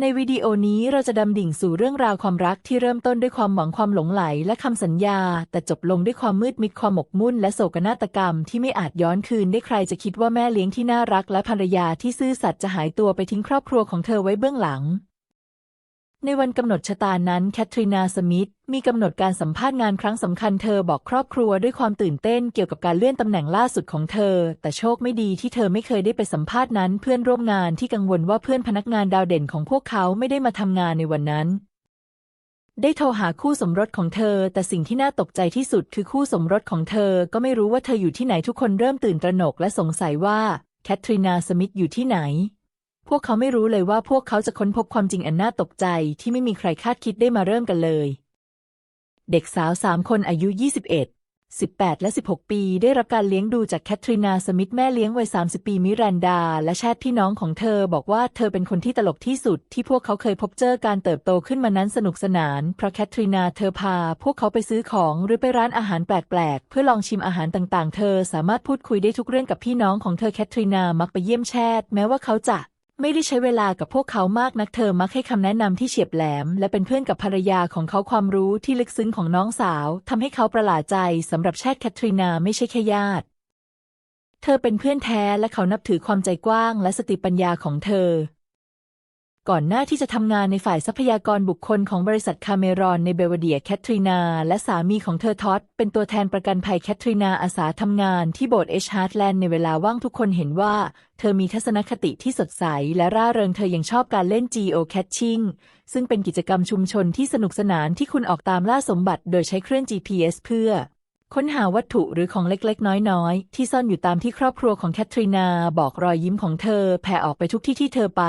ในวิดีโอนี้เราจะดำดิ่งสู่เรื่องราวความรักที่เริ่มต้นด้วยความหวังความหลงไหลและคำสัญญา แต่จบลงด้วยความมืดมิดความหมกมุ่นและโศกนาฏกรรมที่ไม่อาจย้อนคืนได้ใครจะคิดว่าแม่เลี้ยงที่น่ารักและภรรยาที่ซื่อสัตย์จะหายตัวไปทิ้งครอบครัวของเธอไว้เบื้องหลัง ในวันกำหนดชะตานั้นแคทรีนาสมิธมีกำหนดการสัมภาษณ์งานครั้งสำคัญเธอบอกครอบครัวด้วยความตื่นเต้นเกี่ยวกับการเลื่อนตำแหน่งล่าสุดของเธอ แต่โชคไม่ดีที่เธอไม่เคยได้ไปสัมภาษณ์นั้น เพื่อนร่วมงานที่กังวลว่าเพื่อนพนักงานดาวเด่นของพวกเขาไม่ได้มาทำงานในวันนั้น ได้โทรหาคู่สมรสของเธอ แต่สิ่งที่น่าตกใจที่สุดคือคู่สมรสของเธอ ก็ไม่รู้ว่าเธออยู่ที่ไหนทุกคนเริ่มตื่นตระหนกและสงสัยว่าแคทรีนาสมิธอยู่ที่ไหน พวกเขาไม่รู้เลยว่าพวกเขาจะค้นพบความจริงอันน่าตกใจที่ไม่มีใครคาดคิดได้มาเริ่มกันเลย เด็กสาวสามคนอายุ 21 18 และ 16 ปี ได้รับการเลี้ยงดูจากแคทรีนา สมิธ แม่เลี้ยงวัย 30 ปีมิรันดา และแชทพี่น้องของเธอ บอกว่าเธอเป็นคนที่ตลกที่สุด ที่พวกเขาเคยพบเจอการเติบโตขึ้นมานั้นสนุกสนาน เพราะแคทรีนา เธอพา พวกเขาไปซื้อของหรือไปร้านอาหารแปลกๆ เพื่อลองชิมอาหารต่างๆ เธอสามารถพูดคุยได้ทุกเรื่องกับพี่น้องของเธอ แคทรีนา มักไปเยี่ยมแชทแม้ว่าเขาจะ ไม่ได้ใช้เวลากับพวกเขามากนักเธอมักให้คำแนะนำที่เฉียบแหลม และเป็นเพื่อนกับภรรยาของเขาความรู้ที่ลึกซึ้งของน้องสาวทำให้เขาประหลาดใจสำหรับแชทแคทรีนาไม่ใช่แค่ญาติ เธอเป็นเพื่อนแท้และเขานับถือความใจกว้างและสติปัญญาของเธอ ก่อนหน้าที่จะทำงานในฝ่ายทรัพยากรบุคคลของบริษัทคาเมรอนในเบลวเดียแคทรีนา และสามีของเธอท็อดเป็นตัวแทนประกันภัยแคทรีนาอาสาทำงานที่โบสถ์เอชฮาร์ดแลนด์ในเวลาว่างทุกคนเห็นว่า เธอมีทัศนคติที่สดใส และร่าเริงเธอยังชอบการเล่น geocaching ซึ่งเป็นกิจกรรมชุมชนที่สนุกสนานที่คุณออกตามล่าสมบัติโดยใช้เครื่อง GPS เพื่อค้นหาวัตถุหรือของเล็กๆ น้อยๆ ที่ซ่อนอยู่ตามที่ครอบครัวของแคทรีนาบอกรอยยิ้มของเธอแผ่ออกไปทุกที่ที่เธอไป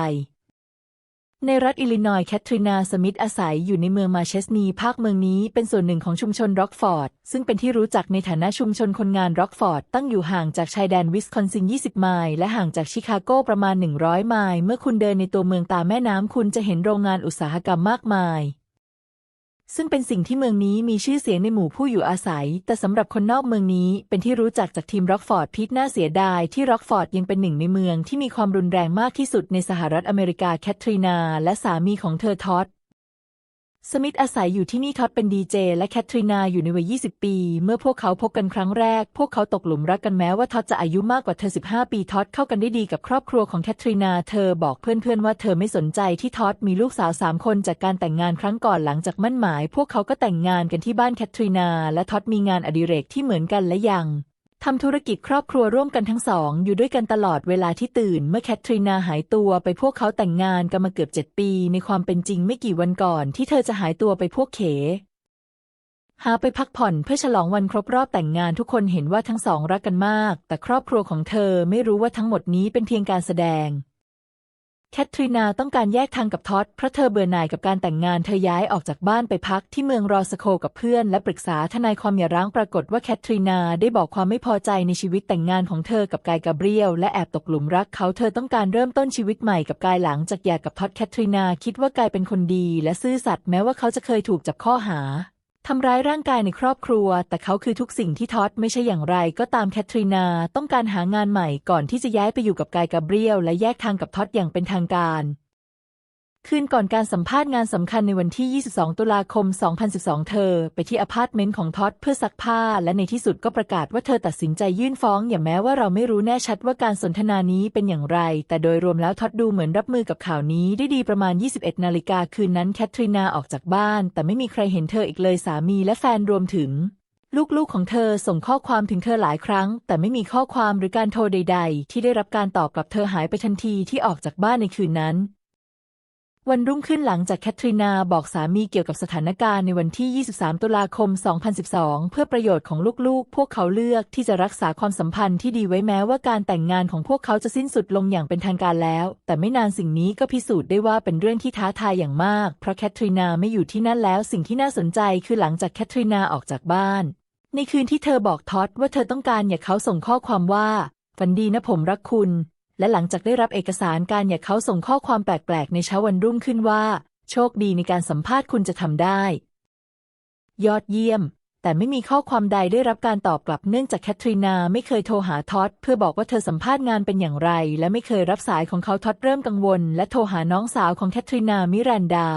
ในรัฐอิลลินอยส์แคทรินาสมิธอาศัยอยู่ในเมืองมาเชสนีภาคเมืองนี้เป็นส่วนหนึ่งของชุมชนร็อกฟอร์ด ซึ่งเป็นที่รู้จักในฐานะชุมชนคนงานร็อกฟอร์ด ตั้งอยู่ห่างจากชายแดนวิสคอนซิน 20 ไมล์และห่างจากชิคาโกประมาณ 100 ไมล์เมื่อคุณเดินในตัวเมืองตามแม่น้ำคุณจะเห็นโรงงานอุตสาหกรรมมากมาย ซึ่งเป็นสิ่งที่เมืองนี้มีชื่อเสียงในหมู่ผู้อยู่อาศัย แต่สำหรับคนนอกเมืองนี้เป็นที่รู้จักจากทีมร็อกฟอร์ดพิทน่าเสียดายที่ร็อกฟอร์ดยังเป็นหนึ่งในเมืองที่มีความรุนแรงมากที่สุดในสหรัฐอเมริกาแคทรีนาและสามีของเธอท็อด สมิธอาศัยอยู่ที่นี่ท็อดเป็นดีเจและแคทรีนาอยู่ในวัย 20 ปี เมื่อพวกเขาพบกันครั้งแรก พวกเขาตกหลุมรักกันแม้ว่าท็อดจะอายุมากกว่าเธอ 15 ปีท็อดเข้ากันได้ดีกับครอบครัวของแคทรีนา เธอบอกเพื่อนๆว่าเธอไม่สนใจที่ท็อดมีลูกสาวสามคนจากการแต่งงานครั้งก่อนหลังจากมั่นหมาย พวกเขาก็แต่งงานกันที่บ้านแคทรีนา และท็อดมีงานอดิเรกที่เหมือนกันและยัง ทำธุรกิจครอบครัวร่วมกันทั้งสอง อยู่ด้วยกันตลอดเวลาที่ตื่น เมื่อแคทรีนาหายตัวไปพวกเขาแต่งงานกันมาเกือบเจ็ดปี ในความเป็นจริงไม่กี่วันก่อน ที่เธอจะหายตัวไปพวกเข หาไปพักผ่อนเพื่อฉลองวันครบรอบแต่งงานทุกคนเห็นว่าทั้งสองรักกันมาก แต่ครอบครัวของเธอไม่รู้ว่าทั้งหมดนี้เป็นเพียงการแสดง แคทรีนาต้องการแยกทางกับท็อดเพราะเธอเบื่อหน่ายกับการแต่งงานเธอย้ายออกจากบ้านไปพักที่เมืองรอสโคกับเพื่อน และปรึกษาทนายความหย่าร้างปรากฏว่าแคทรีนาได้บอกความไม่พอใจในชีวิตแต่งงานของเธอกับกายกาเบรียลและแอบตกหลุมรักเขาเธอต้องการเริ่มต้นชีวิตใหม่กับกายหลังจากหย่ากับท็อดแคทรีนาคิดว่ากายเป็นคนดีและซื่อสัตย์แม้ว่าเขาจะเคยถูกจับข้อหา ทำร้ายร่างกายในครอบครัว แต่เขาคือทุกสิ่งที่ท็อดไม่ใช่อย่างไร ก็ตามแคทรีนาต้องการหางานใหม่ก่อนที่จะย้ายไปอยู่กับกายกาเบรียลและแยกทางกับท็อดอย่างเป็นทางการ คืนก่อนการสัมภาษณ์งานสำคัญในวันที่ 22 ตุลาคม 2012 เธอ ไปที่อพาร์ตเมนต์ของท็อดเพื่อซักผ้า และในที่สุดก็ประกาศว่าเธอตัดสินใจยื่นฟ้อง อย่างแม้ว่าเราไม่รู้แน่ชัดว่าการสนทนานี้เป็นอย่างไร แต่โดยรวมแล้วท็อดดูเหมือนรับมือกับข่าวนี้ได้ดีประมาณ 21 นาฬิกาคืนนั้นแคทรีนาออกจากบ้าน แต่ไม่มีใครเห็นเธออีกเลยสามีและแฟนรวมถึงลูกๆ ของเธอส่งข้อความถึงเธอหลายครั้ง แต่ไม่มีข้อความหรือการโทรใด ๆ ที่ได้รับการตอบกลับเธอหายไปทันทีที่ออกจากบ้านในคืนนั้น วันรุ่งขึ้นหลังจากแคทรีนาบอกสามีเกี่ยวกับสถานการณ์ในวันที่ 23 ตุลาคม 2012 เพื่อประโยชน์ของลูกๆ พวกเขาเลือกที่จะรักษาความสัมพันธ์ที่ดีไว้แม้ว่าการแต่งงานของพวกเขาจะสิ้นสุดลงอย่างเป็นทางการแล้ว แต่ไม่นานสิ่งนี้ก็พิสูจน์ได้ว่าเป็นเรื่องที่ท้าทายอย่างมาก เพราะแคทรีนาไม่อยู่ที่นั่นแล้ว สิ่งที่น่าสนใจคือหลังจากแคทรีนาออกจากบ้าน ในคืนที่เธอบอกท็อดว่าเธอต้องการอยากเขาส่งข้อความว่าฝันดีนะผมรักคุณ และหลังจากได้รับเอกสารการอย่าเขาส่งข้อความแปลกๆ ในเช้าวันรุ่งขึ้นว่า โชคดีในการสัมภาษณ์คุณจะทำได้ ยอดเยี่ยม แต่ไม่มีข้อความใดได้รับการตอบกลับเนื่องจากแคทรีนาไม่เคยโทรหาท็อดเพื่อบอกว่าเธอสัมภาษณ์งานเป็นอย่างไร และไม่เคยรับสายของเขาท็อดเริ่มกังวล และโทรหาน้องสาวของแคทรีนามิรันดา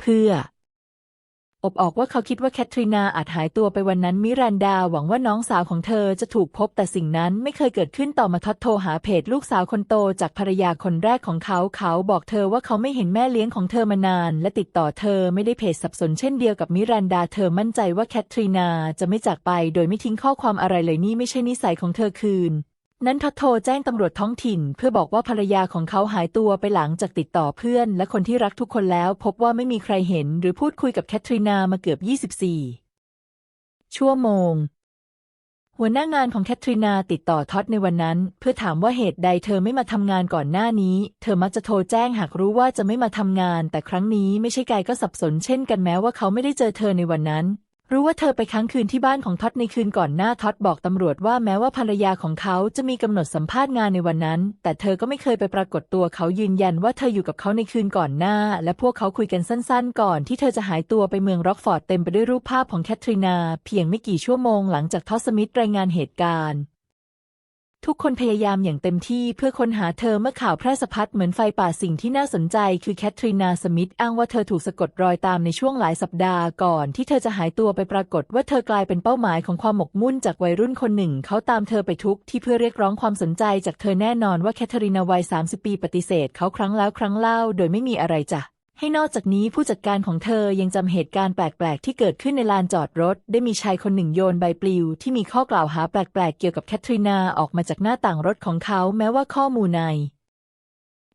เพื่อ อบออกว่าเขาคิดว่าแคทรีนาอาจหายตัวไปวันนั้นมิรันดาหวังว่าน้องสาวของเธอจะถูกพบแต่สิ่งนั้นไม่เคยเกิดขึ้นต่อมาทอดโทรหาเพจลูกสาวคนโตจากภรรยาคนแรกของเขา เขาบอกเธอว่าเขาไม่เห็นแม่เลี้ยงของเธอมานาน และติดต่อเธอไม่ได้เพจสับสนเช่นเดียวกับมิรันดาเธอมั่นใจว่าแคทรีนาจะไม่จากไป โดยไม่ทิ้งข้อความอะไรเลยนี่ไม่ใช่นิสัยของเธอคืน นั้นทอดโทรแจ้งตำรวจท้องถิ่น เพื่อบอกว่าภรรยาของเขาหายตัวไปหลังจากติดต่อเพื่อน และคนที่รักทุกคนแล้ว พบว่าไม่มีใครเห็น หรือพูดคุยกับแคทรีนามาเกือบ 24 ชั่วโมง หัวหน้างานของแคทรีนาติดต่อท็อดในวันนั้น เพื่อถามว่าเหตุใดเธอไม่มาทำงานก่อนหน้านี้ เธอมักจะโทรแจ้งหากรู้ว่าจะไม่มาทำงาน แต่ครั้งนี้ไม่ใช่กายก็สับสนเช่นกันแม้ว่าเขาไม่ได้เจอเธอในวันนั้น รู้ว่าเธอไปค้างคืนที่บ้านของท็อดในคืนก่อนหน้าท็อดบอกตำรวจว่าแม้ว่าภรรยาของเขาจะมีกำหนดสัมภาษณ์งานในวันนั้น แต่เธอก็ไม่เคยไปปรากฏตัวเขายืนยันว่าเธออยู่กับเขาในคืนก่อนหน้า และพวกเขาคุยกันสั้นๆ ก่อนที่เธอจะหายตัวไปเมืองร็อกฟอร์ดเต็มไปด้วยรูปภาพของแคทรีนา เพียงไม่กี่ชั่วโมงหลังจากท็อสมิธรายงานเหตุการณ์ ทุกคนพยายามอย่างเต็มที่เพื่อค้นหาเธอเมื่อข่าวแพร่สะพัดเหมือนไฟป่าสิ่งที่น่าสนใจคือแคทรีนาสมิธอ้างว่าเธอถูกสะกดรอยตามในช่วงหลายสัปดาห์ก่อนที่เธอจะหายตัวไปปรากฏว่าเธอกลายเป็นเป้าหมายของความหมกมุ่นจากวัยรุ่นคนหนึ่ง เขาตามเธอไปทุกที่เพื่อเรียกร้องความสนใจจากเธอแน่นอนว่าแคทรีนาวัย 30 ปีปฏิเสธเขาครั้งแล้วครั้งเล่าโดยไม่มีอะไรจ้ะ ให้นอกจากนี้ผู้จัดการของเธอยังจำเหตุการณ์แปลก ๆ ที่เกิดขึ้นในลานจอดรถ ได้มีชายคนหนึ่งโยนใบปลิว ที่มีข้อกล่าวหาแปลก ๆ เกี่ยวกับแคทรีนาออกมาจากหน้าต่างรถของเขาแม้ว่าข้อมูลใน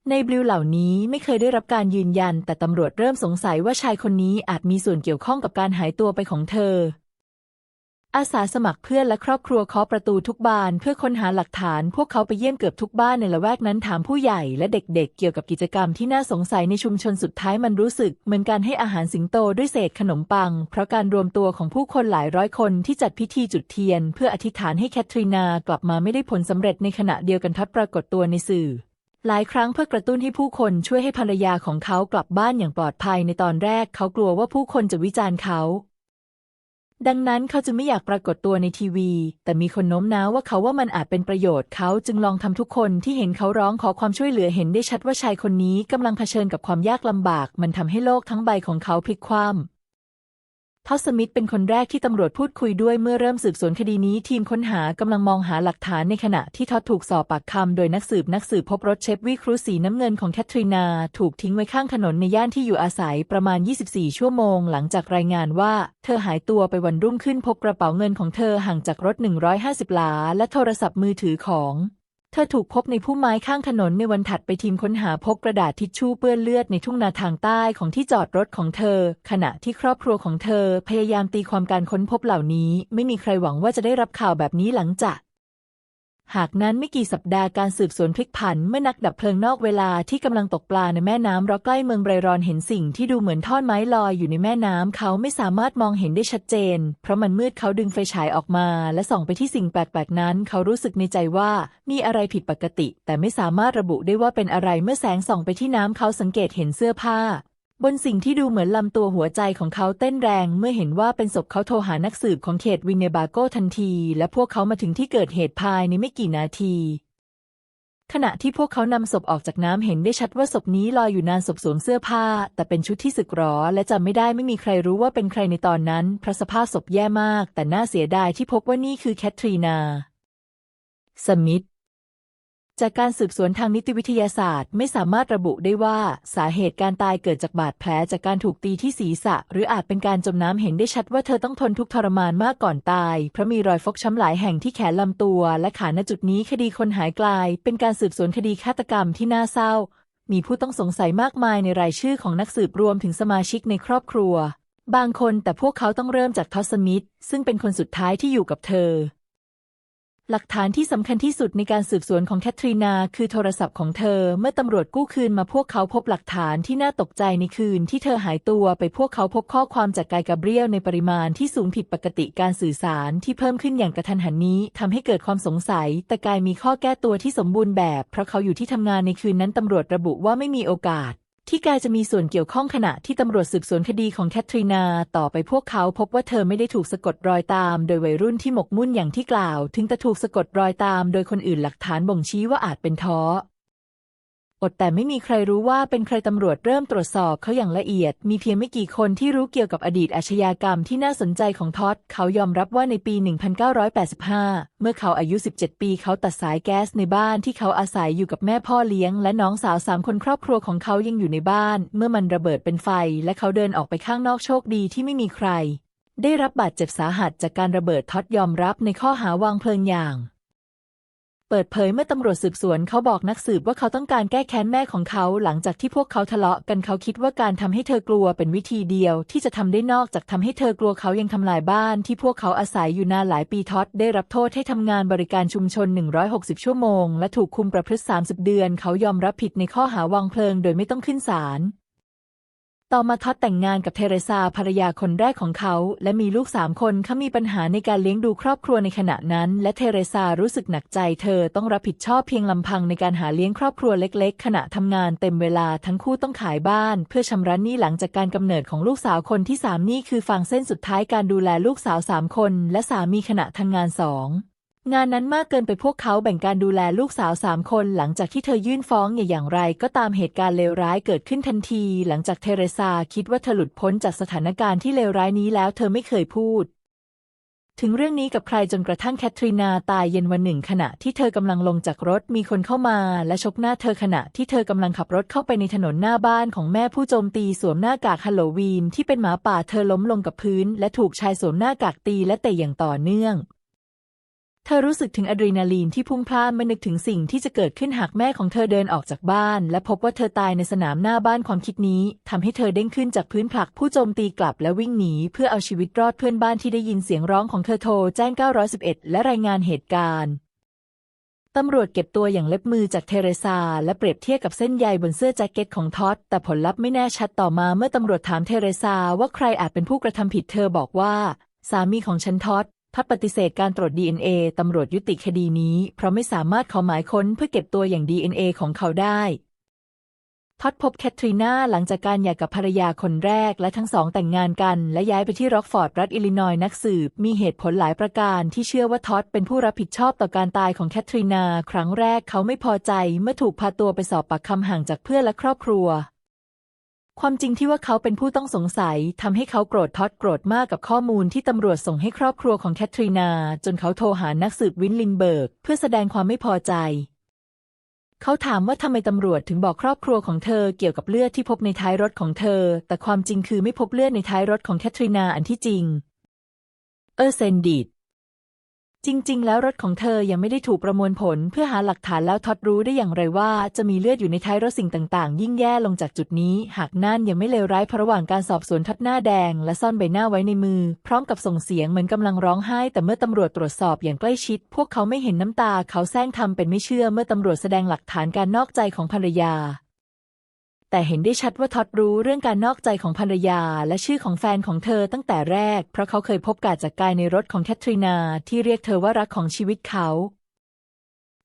ในบลิวเหล่านี้ไม่เคยได้รับการยืนยัน แต่ตำรวจเริ่มสงสัยว่าชายคนนี้อาจมีส่วนเกี่ยวข้องกับการหายตัวไปของเธอ อาสาสมัครเพื่อนและครอบครัวเคาะประตูทุกบานเพื่อค้นหาหลักฐาน พวกเขาไปเยี่ยมเกือบทุกบ้านในละแวกนั้นถามผู้ใหญ่และเด็กๆเกี่ยวกับกิจกรรมที่น่าสงสัยในชุมชนสุดท้ายมันรู้สึก เหมือนการให้อาหารสิงโตด้วยเศษขนมปัง เพราะการรวมตัวของผู้คนหลายร้อยคนที่จัดพิธีจุดเทียน เพื่ออธิษฐานให้แคทรีนากลับมาไม่ได้ผลสำเร็จในขณะเดียวกันทัดปรากฏตัวในสื่อหลายครั้งเพื่อกระตุ้นให้ผู้คนช่วยให้ภรรยาของเขากลับบ้านอย่างปลอดภัยในตอนแรก เขากลัวว่าผู้คนจะวิจารณ์เขา ดังนั้นเขาจึงไม่อยากปรากฏตัวในทีวี แต่มีคนโน้มน้าวว่าเขาว่ามันอาจเป็นประโยชน์เขาจึงลองทำทุกคนที่เห็นเขาร้องขอความช่วยเหลือเห็นได้ชัดว่าชายคนนี้กำลังเผชิญกับความยากลำบาก มันทำให้โลกทั้งใบของเขาพลิกคว่ำ ทอสมิธเป็นคนแรกที่ตำรวจพูดคุยด้วยเมื่อเริ่มสืบสวนคดีนี้ ทีมค้นหากำลังมองหาหลักฐานในขณะที่ทอถูกสอบปากคำโดยนักสืบนักสืบพบรถเชฟวีครูสีน้ำเงินของแคทรีนา ถูกทิ้งไว้ข้างถนนในย่านที่อยู่อาศัยประมาณ 24 ชั่วโมง หลังจากรายงานว่า เธอหายตัวไปวันรุ่งขึ้นพบกระเป๋าเงินของเธอห่างจากรถ 150 หลา และโทรศัพท์มือถือของ เธอถูกพบในพุ่มไม้ข้างถนนในวันถัดไปทีมค้นหาพบกระดาษทิชชู่เปื้อนเลือดในทุ่งนาทางใต้ของที่จอดรถของเธอ ขณะที่ครอบครัวของเธอพยายามตีความการค้นพบเหล่านี้ ไม่มีใครหวังว่าจะได้รับข่าวแบบนี้หลังจาก หากนั้นไม่กี่สัปดาห์การสืบสวนพลิกผันเมื่อนักดับเพลิงนอกเวลาที่กำลังตกปลาในแม่น้ำรอใกล้เมืองไบรอนเห็นสิ่งที่ดูเหมือนท่อนไม้ลอยอยู่ในแม่น้ำเขาไม่สามารถมองเห็นได้ชัดเจน เพราะมันมืดเขาดึงไฟฉายออกมา และส่องไปที่สิ่งแปลกๆนั้น เขารู้สึกในใจว่ามีอะไรผิดปกติ แต่ไม่สามารถระบุได้ว่าเป็นอะไรเมื่อแสงส่องไปที่น้ำเขาสังเกตเห็นเสื้อผ้า บนสิ่งที่ดูเหมือนลำตัวหัวใจของเขาเต้นแรงเมื่อเห็นว่าเป็นศพเขาโทรหานักสืบของเขตวินเนบาโกทันที และพวกเขามาถึงที่เกิดเหตุภายในไม่กี่นาที ขณะที่พวกเขานำศพออกจากน้ำเห็นได้ชัดว่าศพนี้ลอยอยู่นานศพสวมเสื้อผ้า แต่เป็นชุดที่สึกหรอ และจำไม่ได้ไม่มีใครรู้ว่าเป็นใครในตอนนั้นเพราะสภาพศพแย่มาก แต่น่าเสียดายที่พบว่านี่คือแคทรีนา สมิธ จากการสืบสวนทางนิติวิทยาศาสตร์ ไม่สามารถระบุได้ว่าสาเหตุการตายเกิดจากบาดแผลจากการถูกตีที่ศีรษะ หรืออาจเป็นการจมน้ำเห็นได้ชัดว่าเธอต้องทนทุกข์ทรมานมากก่อนตาย เพราะมีรอยฟกช้ำหลายแห่งที่แขนลำตัว และขาณจุดนี้คดีคนหายกลาย เป็นการสืบสวนคดีฆาตกรรมที่น่าเศร้า มีผู้ต้องสงสัยมากมายในรายชื่อของนักสืบรวมถึงสมาชิกในครอบครัว บางคนแต่พวกเขาต้องเริ่มจากทอสมิธซึ่งเป็นคนสุดท้ายที่อยู่กับเธอ หลักฐานที่สำคัญที่สุดในการสืบสวนของแคทรีนาคือโทรศัพท์ของเธอ เมื่อตำรวจกู้คืนมาพวกเขาพบหลักฐานที่น่าตกใจในคืนที่เธอหายตัวไปพวกเขาพบข้อความจากกายกาเบรียลในปริมาณที่สูงผิดปกติการสื่อสารที่เพิ่มขึ้นอย่างกระทันหันนี้ทำให้เกิดความสงสัย แต่กายมีข้อแก้ตัวที่สมบูรณ์แบบ เพราะเขาอยู่ที่ทำงานในคืนนั้นตำรวจระบุว่าไม่มีโอกาส ที่กายจะมีส่วนเกี่ยวข้องขณะที่ตำรวจสืบสวนคดีของแคทรีนา ต่อไปพวกเขาพบว่าเธอไม่ได้ถูกสะกดรอยตาม โดยวัยรุ่นที่หมกมุ่นอย่างที่กล่าว ถึงแต่ถูกสะกดรอยตาม โดยคนอื่นหลักฐานบ่งชี้ว่าอาจเป็นท้อ อดแต่ไม่มีใครรู้ว่าเป็นใครตำรวจเริ่มตรวจสอบเขาอย่างละเอียด มีเพียงไม่กี่คนที่รู้เกี่ยวกับอดีตอาชญากรรมที่น่าสนใจของท็อดเขายอมรับว่าในปี 1985 เมื่อเขาอายุ 17 ปีเขาตัดสายแก๊สในบ้านที่เขาอาศัยอยู่กับแม่พ่อเลี้ยง และน้องสาวสามคนครอบครัวของเขายังอยู่ในบ้าน เมื่อมันระเบิดเป็นไฟ และเขาเดินออกไปข้างนอกโชคดีที่ไม่มีใคร ได้รับบาดเจ็บสาหัสจากการระเบิดท็อดยอมรับในข้อหาวางเพลิงอย่าง เปิดเผยเมื่อตำรวจสืบสวนเขาบอกนักสืบว่าเขาต้องการแก้แค้นแม่ของเขาหลังจากที่พวกเขาทะเลาะกันเขาคิดว่าการทำให้เธอกลัวเป็นวิธีเดียว ที่จะทำได้นอกจากทำให้เธอกลัวเขายังทำลายบ้านที่พวกเขาอาศัยอยู่นานหลายปีท็อดได้รับโทษให้ทำงานบริการชุมชน 160 ชั่วโมง และถูกคุมประพฤติ 30 เดือน เขายอมรับผิดในข้อหาวางเพลิง โดยไม่ต้องขึ้นศาล ต่อมาท็อดแต่งงานกับเทเรซาภรรยาคนแรกของเขา และมีลูกสามคนเขามีปัญหาในการเลี้ยงดูครอบครัวในขณะนั้น และเทเรซารู้สึกหนักใจเธอต้องรับผิดชอบเพียงลำพังในการหาเลี้ยงครอบครัวเล็กๆ ขณะทำงานเต็มเวลาทั้งคู่ต้องขายบ้าน เพื่อชำระหนี้หลังจากการกำเนิดของลูกสาวคนที่สามนี่คือฟางเส้นสุดท้ายการดูแลลูกสาวสามคน และสามีขณะทำงานสอง งานนั้นมากเกินไปพวกเขาแบ่งการดูแลลูกสาวสามคนหลังจากที่เธอยื่นฟ้องอย่างไร ก็ตามเหตุการณ์เลวร้ายเกิดขึ้นทันที หลังจากเทเรซาคิดว่าเธอหลุดพ้นจากสถานการณ์ที่เลวร้ายนี้แล้วเธอไม่เคยพูด ถึงเรื่องนี้กับใครจนกระทั่งแคทรีนาตายเย็นวันหนึ่ง ขณะที่เธอกำลังลงจากรถมีคนเข้ามา และชกหน้าเธอขณะที่เธอกำลังขับรถเข้าไปในถนนหน้าบ้านของแม่ผู้โจมตีสวมหน้ากากฮัลโลวีนที่เป็นหมาป่าเธอล้มลงกับพื้น และถูกชายสวมหน้ากากตีและเตะอย่างต่อเนื่อง ธอรู้สึกถึงอะดรีนาลีนที่พุ่งพล่านเมื่อนึกถึงสิ่งที่จะเกิดขึ้นหากแม่ของเธอเดินออกจากบ้าน และพบว่าเธอตายในสนามหน้าบ้านความคิดนี้ทำให้เธอเด้งขึ้นจากพื้นผลักผู้โจมตีกลับและวิ่งหนีเพื่อเอาชีวิตรอดเพื่อนบ้านที่ได้ยินเสียงร้องของเธอโทรแจ้ง 911 และรายงานเหตุการณ์ตำรวจเก็บตัวอย่างเล็บมือจากเทเรซา และเปรียบเทียบกับเส้นใยบนเสื้อแจ็คเก็ตของท็อดแต่ผลลัพธ์ไม่แน่ชัดต่อมาเมื่อตำรวจถามเทเรซาว่าใครอาจเป็นผู้กระทำผิดเธอบอกว่า สามีของฉันท็อด ทัดปฏิเสธการตรวจ DNA ตำรวจยุติคดีนี้ เพราะไม่สามารถขอหมายค้นเพื่อเก็บตัวอย่าง DNA ของเขาได้ท็อดพบแคทรีนาหลังจากการหย่ากับภรรยาคนแรกและทั้งสองแต่งงานกัน และย้ายไปที่ร็อกฟอร์ดรัฐอิลลินอยนักสืบ มีเหตุผลหลายประการที่เชื่อว่าท็อดเป็นผู้รับผิดชอบต่อการตายของแคทรีนา ครั้งแรกเขาไม่พอใจเมื่อถูกพาตัวไปสอบปากคำห่างจากเพื่อนและครอบครัว ความจริงที่ว่าเขาเป็นผู้ต้องสงสัยทำให้เขาโกรธท็อดโกรธมากกับข้อมูลที่ตำรวจส่งให้ครอบครัวของแคทรีนา จนเขาโทรหานักสืบวินลินเบิร์ก เพื่อแสดงความไม่พอใจ เขาถามว่าทำไมตำรวจถึงบอกครอบครัวของเธอเกี่ยวกับเลือดที่พบในท้ายรถของเธอ แต่ความจริงคือไม่พบเลือดในท้ายรถของแคทรีนาอันที่จริง เออเซนดิด จริง ๆ แล้วรถของเธอยังไม่ได้ถูกประมวลผลเพื่อหาหลักฐานแล้วท็อดรู้ได้อย่างไรว่าจะมีเลือดอยู่ในท้ายรถสิ่งต่างๆ ยิ่งแย่ลงจากจุดนี้ หากนั่นยังไม่เลวร้ายเพราะระหว่างการสอบสวนท็อดหน้าแดง และซ่อนใบหน้าไว้ในมือ พร้อมกับส่งเสียงเหมือนกำลังร้องไห้ แต่เมื่อตำรวจตรวจสอบอย่างใกล้ชิด พวกเขาไม่เห็นน้ำตาเขาแซงทำเป็นไม่เชื่อเมื่อตำรวจแสดงหลักฐานการนอกใจของภรรยา แต่เห็นได้ชัดว่าท็อดรู้เรื่องการนอกใจของภรรยา และชื่อของแฟนของเธอตั้งแต่แรก เพราะเขาเคยพบกาจากกายในรถของแคทรีนาที่เรียกเธอว่ารักของชีวิตเขา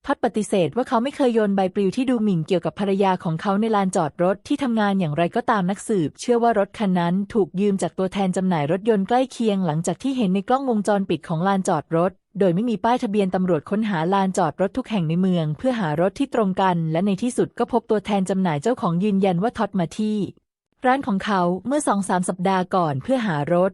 ท็อดปฏิเสธว่าเขาไม่เคยโยนใบปลิวที่ดูหมิ่นเกี่ยวกับภรรยาของเขาในลานจอดรถที่ทำงานอย่างไรก็ตามนักสืบ เชื่อว่ารถคันนั้นถูกยืมจากตัวแทนจำหน่ายรถยนต์ใกล้เคียงหลังจากที่เห็นในกล้องวงจรปิดของลานจอดรถ โดยไม่มีป้ายทะเบียนตำรวจค้นหาลานจอดรถทุกแห่งในเมือง เพื่อหารถที่ตรงกัน และในที่สุดก็พบตัวแทนจำหน่ายเจ้าของยืนยันว่าท็อดมาที่ ร้านของเขาเมื่อสองสามสัปดาห์ก่อนเพื่อหารถ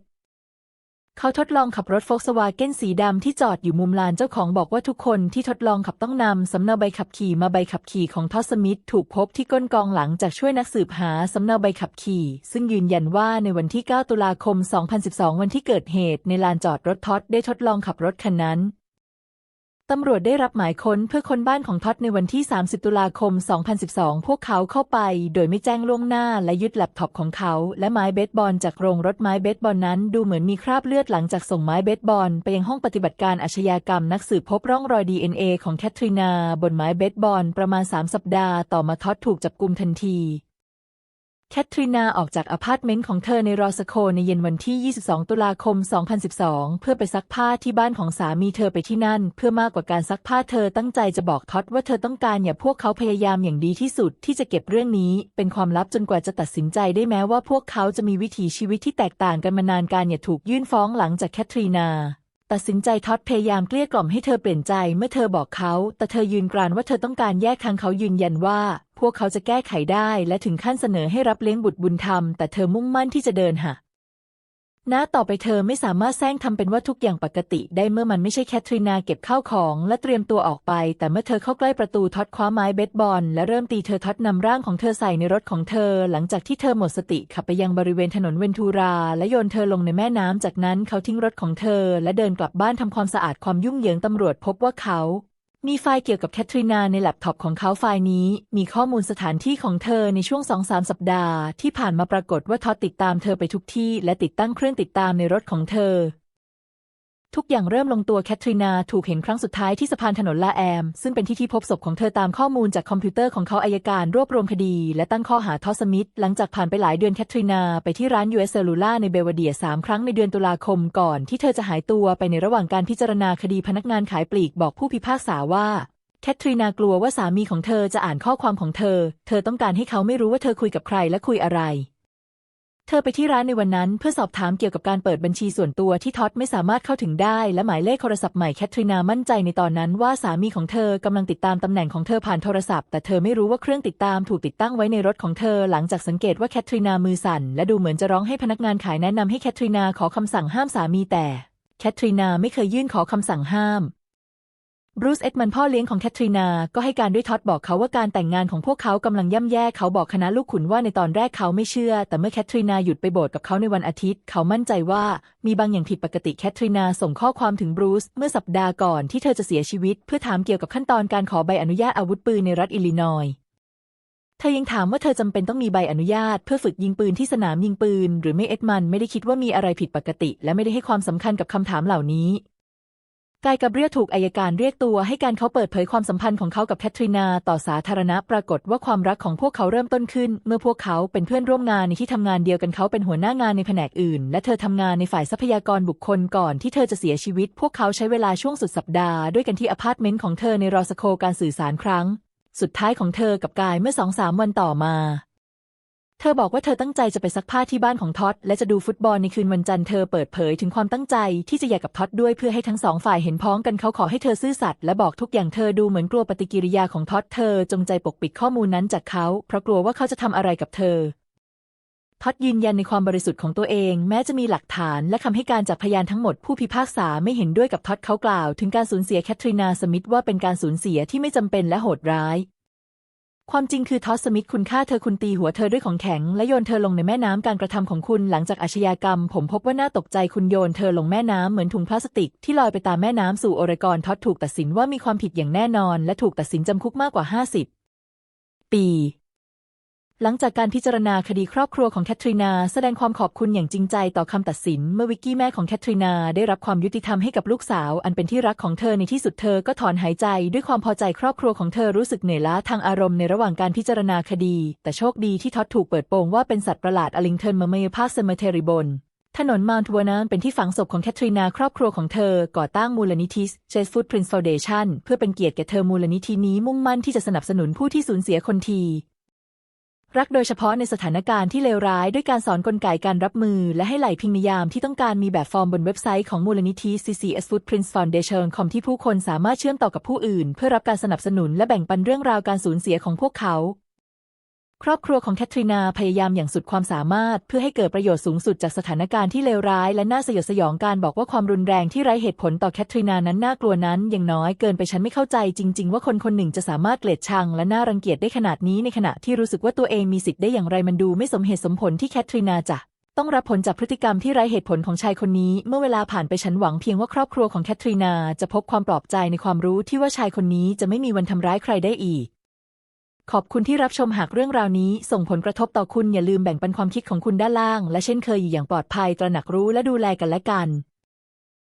เขาทดลองขับรถโฟกสวาเก้นสีดำที่จอดอยู่มุมลานเจ้าของบอกว่าทุกคนที่ทดลองขับต้องนำสำเนาใบขับขี่มาใบขับขี่ของทอสมิธถูกพบที่ก้นกองหลังจากช่วยนักสืบหาสำเนาใบขับขี่ ซึ่งยืนยันว่าในวันที่ 9 ตุลาคม 2012 วันที่เกิดเหตุในลานจอดรถท็อสได้ทดลองขับรถคันนั้น ตำรวจได้รับหมายค้นเพื่อค้นบ้านของท็อดในวันที่ 30 ตุลาคม 2012 พวกเขาเข้าไป โดยไม่แจ้งล่วงหน้าและยึดแล็ปท็อปของเขา และไม้เบสบอลจากโรงรถไม้เบสบอลนั้น ดูเหมือนมีคราบเลือดหลังจากส่งไม้เบสบอลไปยังห้องปฏิบัติการอาชญากรรมนักสืบพบร่องรอย DNA ของแคทรีนา บนไม้เบสบอลประมาณ 3 สัปดาห์ ต่อมาท็อดถูกจับกุมทันที แคทรีนาออกจากอพาร์ตเมนต์ของเธอในรอสโคในเย็นวันที่ 22 ตุลาคม 2012 เพื่อไปซักผ้าที่บ้านของสามีเธอไปที่นั่น เพื่อมากกว่าการซักผ้าเธอตั้งใจจะบอกท็อดว่าเธอต้องการอย่าพวกเขาพยายามอย่างดีที่สุดที่จะเก็บเรื่องนี้ เป็นความลับจนกว่าจะตัดสินใจได้แม้ว่าพวกเขาจะมีวิถีชีวิตที่แตกต่างกันมานานการอย่าถูกยื่นฟ้องหลังจากแคทรีนา ตัดสินใจท็อดพยายามเกลี้ยกล่อมให้เธอเปลี่ยนใจเมื่อเธอบอกเขา แต่เธอยืนกรานว่าเธอต้องการแยกทางเขายืนยันว่า พวกเขาจะแก้ไขได้ และถึงขั้นเสนอให้รับเลี้ยงบุตรบุญธรรม แต่เธอมุ่งมั่นที่จะเดินหะ ณต่อไปเธอไม่สามารถแซงทำเป็นว่าทุกอย่างปกติได้เมื่อมันไม่ใช่แคทรีนาเก็บข้าวของและเตรียมตัวออกไป แต่เมื่อเธอเข้าใกล้ประตูท็อดคว้าไม้เบสบอลและเริ่มตีเธอท็อดนำร่างของเธอใส่ในรถของเธอ หลังจากที่เธอหมดสติขับไปยังบริเวณถนนเวนทูราและโยนเธอลงในแม่น้ำจากนั้นเขาทิ้งรถของเธอและเดินกลับบ้านทำความสะอาดความยุ่งเหยิงตำรวจพบว่าเขา มีไฟล์เกี่ยวกับแคทรินาในแล็ปท็อปของเขาไฟล์นี้ มีข้อมูลสถานที่ของเธอในช่วงสองสามสัปดาห์ ที่ผ่านมาปรากฏว่าท็อดติดตามเธอไปทุกที่ และติดตั้งเครื่องติดตามในรถของเธอ ทุกอย่างเริ่มลงตัวแคทรีนาถูกเห็นครั้งสุดท้ายที่สะพานถนนลาแอม ซึ่งเป็นที่ที่พบศพของเธอตามข้อมูลจากคอมพิวเตอร์ของเขาอายการรวบรวมคดี และตั้งข้อหาทอสมิธหลังจากผ่านไปหลายเดือนแคทรีนาไปที่ร้าน US Cellular ในเบลวเดียสามครั้งในเดือนตุลาคมก่อนที่เธอจะหายตัวไปในระหว่างการพิจารณาคดีพนักงานขายปลีกบอกผู้พิพากษาว่าแคทรีนากลัวว่าสามีของเธอจะอ่านข้อความของเธอ เธอต้องการให้เขาไม่รู้ว่าเธอคุยกับใครและคุยอะไร เธอไปที่ร้านในวันนั้นเพื่อสอบถามเกี่ยวกับการเปิดบัญชีส่วนตัวที่ท็อดไม่สามารถเข้าถึงได้ และหมายเลขโทรศัพท์ใหม่แคทรีนามั่นใจในตอนนั้นว่าสามีของเธอกำลังติดตามตำแหน่งของเธอผ่านโทรศัพท์ แต่เธอไม่รู้ว่าเครื่องติดตามถูกติดตั้งไว้ในรถของเธอ หลังจากสังเกตว่าแคทรีนามือสั่นและดูเหมือนจะร้องให้พนักงานขายแนะนำให้แคทรีนาขอคำสั่งห้ามสามีแต่แคทรีนาไม่เคยยื่นขอคำสั่งห้าม บรูซเอ็ดมันพ่อเลี้ยงของแคทรีนา ก็ให้การด้วยท็อดบอกเขาว่าการแต่งงานของพวกเขากำลังย่ำแย่เขาบอกคณะลูกขุนว่าในตอนแรกเขาไม่เชื่อ แต่เมื่อแคทรีนาหยุดไปโบสถ์กับเขาในวันอาทิตย์ เขามั่นใจว่ามีบางอย่างผิดปกติแคทรีนาส่งข้อความถึงบรูซเมื่อสัปดาห์ก่อนที่เธอจะเสียชีวิต เพื่อถามเกี่ยวกับขั้นตอนการขอใบอนุญาตอาวุธปืนในรัฐอิลลินอยเธอยังถามว่าเธอจำเป็นต้องมีใบอนุญาต เพื่อฝึกยิงปืนที่สนามยิงปืน หรือไม่เอ็ดมันไม่ได้คิดว่ามีอะไรผิดปกติ และไม่ได้ให้ความสำคัญกับคำถามเหล่านี้ กายกับเรียถูกอายการเรียกตัวให้การเขาเปิดเผยความสัมพันธ์ของเขากับแคทรีนาต่อสาธารณะปรากฏว่าความรักของพวกเขาเริ่มต้นขึ้น เมื่อพวกเขาเป็นเพื่อนร่วมงานในที่ทำงานเดียวกันเขาเป็นหัวหน้างานในแผนกอื่น และเธอทำงานในฝ่ายทรัพยากรบุคคลก่อนที่เธอจะเสียชีวิต พวกเขาใช้เวลาช่วงสุดสัปดาห์ด้วยกันที่อพาร์ตเมนต์ของเธอในรอสโคการสื่อสารครั้ง สุดท้ายของเธอกับกายเมื่อสองสามวันต่อมา เธอบอกว่าเธอตั้งใจจะไปซักผ้าที่บ้านของท็อดและจะดูฟุตบอลในคืนวันจันทร์เธอเปิดเผยถึงความตั้งใจที่จะหย่ากับท็อดด้วยเพื่อให้ทั้งสองฝ่ายเห็นพ้องกันเขาขอให้เธอซื่อสัตย์และบอกทุกอย่างเธอดูเหมือนกลัวปฏิกิริยาของท็อดเธอจงใจปกปิดข้อมูลนั้นจากเขาเพราะกลัวว่าเขาจะทำอะไรกับเธอท็อดยืนยันในความบริสุทธิ์ของตัวเอง แม้จะมีหลักฐานและคำให้การจากพยานทั้งหมดผู้พิพากษาไม่เห็นด้วยกับท็อดเขากล่าว ถึงการสูญเสียแคทรีนาสมิธว่าเป็นการสูญเสียที่ไม่จำเป็นและโหดร้าย ความจริงคือทอสสมิธคุณฆ่าเธอคุณตีหัวเธอด้วยของแข็ง และโยนเธอลงในแม่น้ำการกระทำของคุณหลังจากอาชญากรรม ผมพบว่าน่าตกใจคุณโยนเธอลงแม่น้ำเหมือนถุงพลาสติก ที่ลอยไปตามแม่น้ำสู่โอเรกอนทอสถูกตัดสินว่ามีความผิดอย่างแน่นอน และถูกตัดสินจำคุกมากกว่า 50 ปี หลังจากการพิจารณาคดีครอบครัวของแคทรีนาแสดงความขอบคุณอย่างจริงใจต่อคำตัดสิน เมื่อวิกกี้แม่ของแคทรีนาได้รับความยุติธรรมให้กับลูกสาว อันเป็นที่รักของเธอในที่สุดเธอก็ถอนหายใจ ด้วยความพอใจครอบครัวของเธอรู้สึกเหนื่อยล้าทางอารมณ์ในระหว่างการพิจารณาคดี แต่โชคดีที่ท็อดถูกเปิดโปงว่าเป็นสัตว์ประหลาดอลิงเทนเมเมย์พาร์คเซมเทริบนถนนมาวน์ทัวนาเป็นที่ฝังศพของแคทรีนาครอบครัวของเธอ ก่อตั้งมูลนิธิเจสฟูดพรินซ์ฟาวเดชันเพื่อเป็นเกียรติแก่เธอมูลนิธินี้มุ่งมั่นที่จะสนับสนุนผู้ที่สูญเสียคนที รักโดยเฉพาะในสถานการณ์ที่เลวร้ายด้วยการสอนกลไกการรับมือ และให้ไหลพิงนิยามที่ต้องการมีแบบฟอร์มบนเว็บไซต์ของมูลนิธิ CCS Footprints Foundation คอมที่ผู้คนสามารถเชื่อมต่อกับผู้อื่น เพื่อรับการสนับสนุนและแบ่งปันเรื่องราวการสูญเสียของพวกเขา ครอบครัวของแคทรีนาพยายามอย่างสุดความสามารถ เพื่อให้เกิดประโยชน์สูงสุดจากสถานการณ์ที่เลวร้ายและน่าสยดสยองการบอกว่าความรุนแรงที่ไร้เหตุผลต่อแคทรีนานั้นน่ากลัวนั้นยังน้อยเกินไปฉันไม่เข้าใจจริง ๆ ว่าคนคนหนึ่งจะสามารถเกลียดชังและน่ารังเกียจได้ขนาดนี้ในขณะที่รู้สึกว่าตัวเองมีสิทธิ์ได้อย่างไรมันดูไม่สมเหตุสมผลที่แคทรีนาจะต้องรับผลจากพฤติกรรมที่ไร้เหตุผลของชายคนนี้ เมื่อเวลาผ่านไปฉันหวังเพียงว่าครอบครัวของแคทรีนาจะพบความปลอบใจในความรู้ที่ว่าชายคนนี้จะไม่มีวันทำร้ายใครได้อีก ขอบคุณที่รับชมหากเรื่องราวนี้ ส่งผลกระทบต่อคุณอย่าลืมแบ่งปันความคิดของคุณด้านล่าง และเช่นเคยอยู่อย่างปลอดภัยตระหนักรู้และดูแลกันและกัน